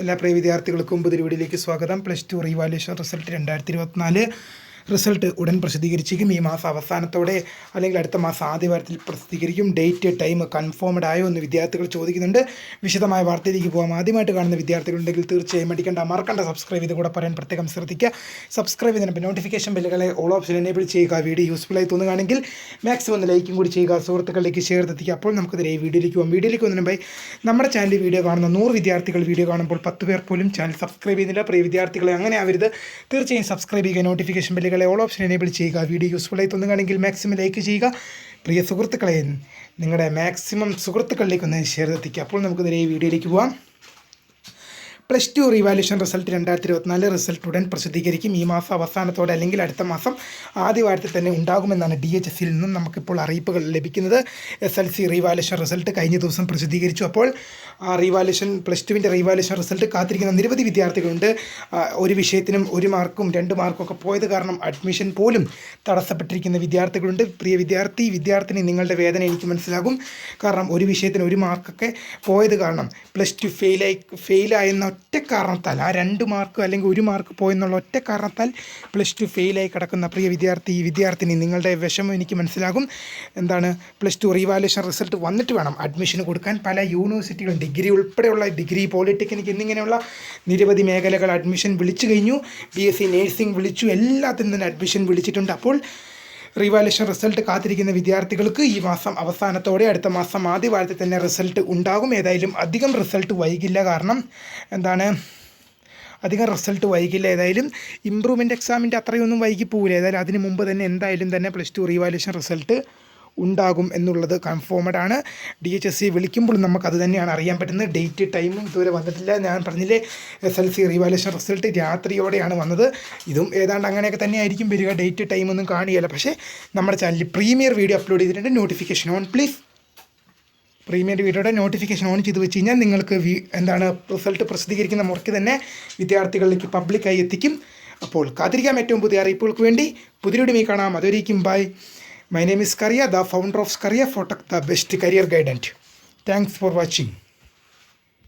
എല്ലാ പ്രിയ വിദ്യാർത്ഥികൾക്കും പുതിയ വീഡിയോയിലേക്ക് സ്വാഗതം. പ്ലസ് ടു റീവാലുവേഷൻ റിസൾട്ട് രണ്ടായിരത്തി ഇരുപത്തിനാല് റിസൾട്ട് ഉടൻ പ്രസിദ്ധീകരിച്ചിരിക്കും ഈ മാസം അവസാനത്തോടെ അല്ലെങ്കിൽ അടുത്ത മാസം ആദ്യ വാരത്തിൽ പ്രസിദ്ധീകരിക്കും. ഡേറ്റ് ടൈം കൺഫേംഡ് ആയോ എന്ന് വിദ്യാർത്ഥികൾ ചോദിക്കുന്നുണ്ട്. വിശദമായ വാർത്തയിലേക്ക് പോകാം ആദ്യമായിട്ട് കാണുന്ന വിദ്യാർത്ഥികളുണ്ടെങ്കിൽ തീർച്ചയായും മടിക്കേണ്ട. മറക്കണ്ട സബ്സ്ക്രൈബ് ചെയ്ത് കൂടെ പറയാൻ പ്രത്യേകം ശ്രദ്ധിക്കുക. സബ്സ്ക്രൈബ് ചെയ്തിട്ട് നോട്ടിഫിക്കേഷൻ ബില്ലുകളെ ഓൾ ഓപ്ഷൻ എനേബിൾ ചെയ്യുക. വീഡിയോ യൂസ്ഫുൾ ആയി തോന്നുകയാണെങ്കിൽ മാക്സിമം ഒന്ന് ലൈക്കും കൂടി ചെയ്യുക. സുഹൃത്തുക്കളിലേക്ക് ഷെയർ എത്തിക്കുക. അപ്പോൾ നമുക്ക് ഈ വീഡിയോയിലേക്ക് പോകാം വീഡിയോയിലേക്ക് വന്നതിന് മുമ്പായി നമ്മുടെ ചാനൽ വീഡിയോ കാണുന്ന നൂറ് വിദ്യാർത്ഥികൾ വീഡിയോ കാണുമ്പോൾ പത്ത് പേർ പോലും ചാനൽ സബ്സ്ക്രൈബ് ചെയ്യുന്നില്ല. പ്രിയ വിദ്യാർത്ഥികളെ അങ്ങനെ ആവരുത്. തീർച്ചയായും സബ്സ്ക്രൈബ് ചെയ്യുക. നോട്ടിഫിക്കേഷൻ ബില്ലുകളെ ഓൾ ഓപ്ഷൻ എനേബിൾ ചെയ്യുക. വീഡിയോ യൂസ്ഫുൾ ആയി തോന്നുകയാണെങ്കിൽ മാക്സിമം ലൈക്ക് ചെയ്യുക. പ്രിയ സുഹൃത്തുക്കളെ നിങ്ങളുടെ മാക്സിമം സുഹൃത്തുക്കളിലേക്ക് ഒന്ന് ഷെയർ എത്തിക്കുക. അപ്പോൾ നമുക്ക് നേരെ ഈ വീഡിയോയിലേക്ക് പോകാം പ്ലസ് ടു റിവാലുവേഷൻ റിസൾട്ട് രണ്ടായിരത്തി ഇരുപത്തിനാല് റിസൾട്ട് ഉടൻ പ്രസിദ്ധീകരിക്കും. ഈ മാസം അവസാനത്തോടെ അല്ലെങ്കിൽ അടുത്ത മാസം ആദ്യവാരത്തിൽ തന്നെ ഉണ്ടാകുമെന്നാണ് ഡി എച്ച് എസിൽ നിന്നും നമുക്കിപ്പോൾ അറിയിപ്പുകൾ ലഭിക്കുന്നത്. S L C revaluation result കഴിഞ്ഞ ദിവസം പ്രസിദ്ധീകരിച്ചു. അപ്പോൾ ആ റിവാലുവേഷൻ പ്ലസ് ടുവിന്റെ റിവാലുവേഷൻ റിസൾട്ട് കാത്തിരിക്കുന്ന നിരവധി വിദ്യാർത്ഥികളുണ്ട്. ഒരു വിഷയത്തിനും ഒരു മാർക്കും രണ്ട് മാർക്കും ഒക്കെ പോയത് കാരണം അഡ്മിഷൻ പോലും തടസ്സപ്പെട്ടിരിക്കുന്ന വിദ്യാർത്ഥികളുണ്ട്. പ്രിയ വിദ്യാർത്ഥി വിദ്യാർത്ഥിനി നിങ്ങളുടെ വേദന എനിക്ക് മനസ്സിലാകും. കാരണം ഒരു വിഷയത്തിന് ഒരു മാർക്കൊക്കെ പോയത് കാരണം പ്ലസ് ടു ഫെയിലായി ഫെയിലായെന്ന ഒറ്റ കാരണത്താൽ ആ രണ്ട് മാർക്ക് അല്ലെങ്കിൽ ഒരു മാർക്ക് പോയെന്നുള്ള ഒറ്റ കാരണത്താൽ പ്ലസ് ടു ഫെയിലായി കിടക്കുന്ന പ്രിയ വിദ്യാർത്ഥി വിദ്യാർത്ഥിനി നിങ്ങളുടെ വിഷമം എനിക്ക് മനസ്സിലാകും. എന്താണ്? പ്ലസ് ടു റീവാലുവേഷൻ റിസൾട്ട് വന്നിട്ട് വേണം അഡ്മിഷൻ കൊടുക്കാൻ. പല യൂണിവേഴ്സിറ്റികളും ഡിഗ്രി ഉൾപ്പെടെയുള്ള ഡിഗ്രി പോളിടെക്നിക് എന്നിങ്ങനെയുള്ള നിരവധി മേഖലകൾ അഡ്മിഷൻ വിളിച്ചു കഴിഞ്ഞു. ബി എസ് സി നേഴ്സിംഗ് വിളിച്ചു. എല്ലാത്തിനും തന്നെ അഡ്മിഷൻ വിളിച്ചിട്ടുണ്ട്. അപ്പോൾ റിവാലുവേഷൻ റിസൾട്ട് കാത്തിരിക്കുന്ന വിദ്യാർത്ഥികൾക്ക് ഈ മാസം അവസാനത്തോടെ അടുത്ത മാസം ആദ്യ വാരത്തിൽ തന്നെ റിസൾട്ട് ഉണ്ടാകും. ഏതായാലും അധികം റിസൾട്ട് വൈകില്ല. കാരണം എന്താണ്? അധികം റിസൾട്ട് വൈകില്ല. ഏതായാലും ഇമ്പ്രൂവ്മെന്റ് എക്സാമിന്റെ അത്രയൊന്നും വൈകി പോവില്ല. ഏതായാലും അതിന് മുമ്പ് തന്നെ എന്തായാലും തന്നെ പ്ലസ് ടു റിവാലുവേഷൻ റിസൾട്ട് ഉണ്ടാകും എന്നുള്ളത് കൺഫേംഡ് ആണ്. ഡി എച്ച് എസ് സി വിളിക്കുമ്പോൾ അത് തന്നെയാണ് അറിയാൻ പറ്റുന്നത്. ഡേറ്റ് ടൈമും ഇതുവരെ വന്നിട്ടില്ല. ഞാൻ പറഞ്ഞില്ലേ S L C revaluation result രാത്രിയോടെയാണ് വന്നത്. ഇതും ഏതാണ്ട് അങ്ങനെയൊക്കെ തന്നെ ആയിരിക്കും വരിക ഡേറ്റ് ടൈമൊന്നും കാണുകയില്ല. പക്ഷേ നമ്മുടെ ചാനലിൽ പ്രീമിയർ വീഡിയോ അപ്ലോഡ് ചെയ്തിട്ടുണ്ട്. നോട്ടിഫിക്കേഷൻ ഓൺ പ്ലീസ് പ്രീമിയർ വീഡിയോയുടെ നോട്ടിഫിക്കേഷൻ ഓൺ ചെയ്ത് വെച്ച് കഴിഞ്ഞാൽ നിങ്ങൾക്ക് വി എന്താണ് റിസൾട്ട് പ്രസിദ്ധീകരിക്കുന്ന മുറയ്ക്ക് തന്നെ വിദ്യാർത്ഥികളിലേക്ക് പബ്ലിക്കായി എത്തിക്കും. അപ്പോൾ കാത്തിരിക്കാം. ഏറ്റവും പുതിയ അറിയിപ്പുകൾക്ക് വേണ്ടി. പുതിയൊരു വീഡിയോ കാണാം. അതൊരിക്കും bye My name is Karya, the founder of Karya Photok, the best career guidance. Thanks for watching.